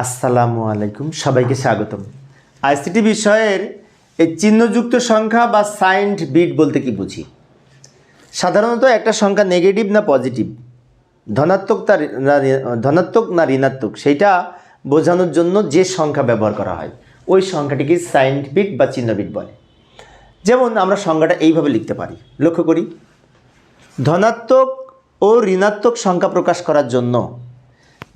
আসসালামু আলাইকুম, সবাইকে স্বাগতম। আইসিটি বিষয়ের এই চিহ্নযুক্ত সংখ্যা বা সাইন্ড বিট বলতে কি বুঝি? সাধারণত একটা সংখ্যা নেগেটিভ না পজিটিভ ধনাত্মক তা ঋ- না ধনাত্মক না ঋণাত্মক, সেইটা বোঝানোর জন্য যে সংখ্যা ব্যবহার করা হয়, ওই সংখ্যাটিকে সাইন্ড বিট বা চিহ্ন বিট বলে। যেমন আমরা সংখ্যাটা এইভাবে লিখতে পারি, লক্ষ্য করি। ধনাত্মক ও ঋণাত্মক সংখ্যা প্রকাশ করার জন্য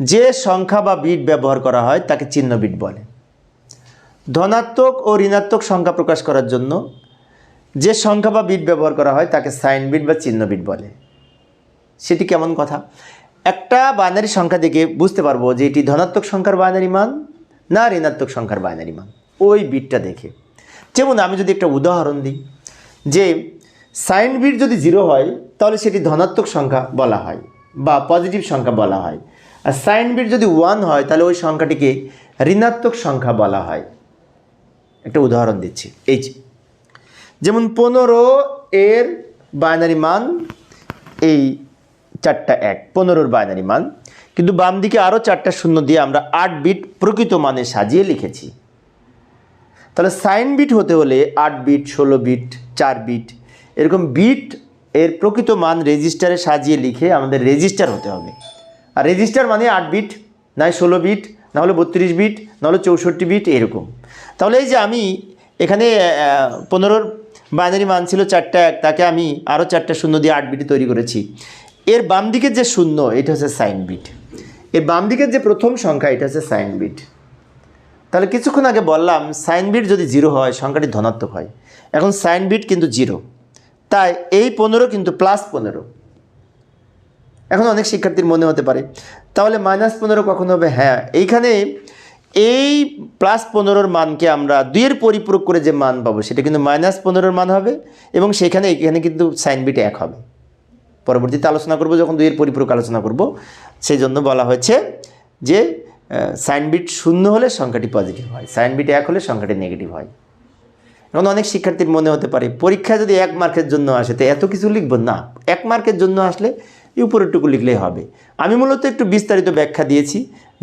যে সংখ্যা বা বিট ব্যবহার করা হয় তাকে চিহ্ন বিট বলে। ধনাত্মক ও ঋণাত্মক সংখ্যা প্রকাশ করার জন্য যে সংখ্যা বা বিট ব্যবহার করা হয় তাকে সাইন বিট বা চিহ্ন বিট বলে। সেটি কেমন কথা? একটা বাইনারি সংখ্যা দেখে বুঝতে পারব যে এটি ধনাত্মক সংখ্যার বাইনারি মান না ঋণাত্মক সংখ্যার বাইনারি মান। ওই বিটটা দেখে। যেমন আমি যদি একটা উদাহরণ দিই, যে সাইন বিট যদি জিরো হয়, তাহলে সেটি ধনাত্মক সংখ্যা বলা হয় বা পজিটিভ সংখ্যা বলা হয়। আর সাইন বিট যদি ওয়ান হয়, তাহলে ওই সংখ্যাটিকে ঋণাত্মক সংখ্যা বলা হয়। একটা উদাহরণ দিচ্ছি। এই যেমন পনেরো এর বাইনারি মান এই চারটা এক, পনেরোর বাইনারি মান। কিন্তু বাম দিকে আরও চারটা শূন্য দিয়ে আমরা আট বিট প্রকৃত মানে সাজিয়ে লিখেছি। তাহলে সাইন বিট হতে হলে আট বিট, ষোলো বিট, চার বিট, এরকম বিট এর প্রকৃত মান রেজিস্টারে সাজিয়ে লিখে আমাদের রেজিস্টার হতে হবে। আর রেজিস্টার মানে আট বিট নয় ষোলো বিট না হলে বত্রিশ বিট না হলে চৌষট্টি বিট এরকম। তাহলে এই যে আমি এখানে পনেরোর বাইনারি মান ছিল চারটা এক, তাকে আমি আরও চারটা শূন্য দিয়ে আট বিটে তৈরি করেছি। এর বাম দিকের যে শূন্য, এটা হচ্ছে সাইন বিট এর বাম দিকের যে প্রথম সংখ্যা, এটা হচ্ছে সাইন বিট তাহলে কিছুক্ষণ আগে বললাম সাইন বিট যদি জিরো হয়, সংখ্যাটি ধনাত্মক হয়। এখন সাইন বিট কিন্তু জিরো তাই এই পনেরো কিন্তু প্লাস পনেরো। এখন অনেক শিক্ষার্থীর মনে হতে পারে। তাহলে মাইনাস পনেরো কখন হবে? হ্যাঁ এইখানে এই প্লাস পনেরোর মানকে আমরা দুইয়ের পরিপূরক করে যে মান পাবো, সেটা কিন্তু মাইনাস পনেরোর মান হবে এবং সেখানে, এখানে কিন্তু সাইন এক হবে। পরবর্তীতে আলোচনা করব, যখন দুইয়ের পরিপূরক আলোচনা করব সেই জন্য বলা হয়েছে যে সাইন বিট শূন্য হলে সংখ্যাটি পজিটিভ হয় সাইন বিট এক হলে সংখ্যাটি নেগেটিভ হয়। এখন অনেক শিক্ষার্থীর মনে হতে পারে পরীক্ষা যদি এক মার্কের জন্য আসে, তো এত কিছু লিখব না। এক মার্কের জন্য আসলে এই উপরেরটুকু লিখলেই হবে। আমি মূলত একটু বিস্তারিত ব্যাখ্যা দিয়েছি,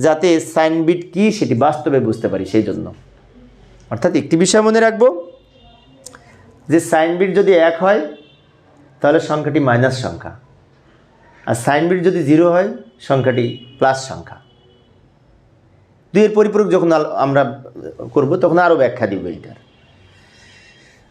যাতে সাইন বিট কী সেটি বাস্তবে বুঝতে পারি সেই জন্য। অর্থাৎ একটি বিষয় মনে রাখব, যে সাইন বিট যদি এক হয়, তাহলে সংখ্যাটি মাইনাস সংখ্যা। আর সাইন বিট যদি জিরো হয়, সংখ্যাটি প্লাস সংখ্যা। দুইয়ের পরিপূরক যখন আমরা করব, তখন আরও ব্যাখ্যা দিব এইটার।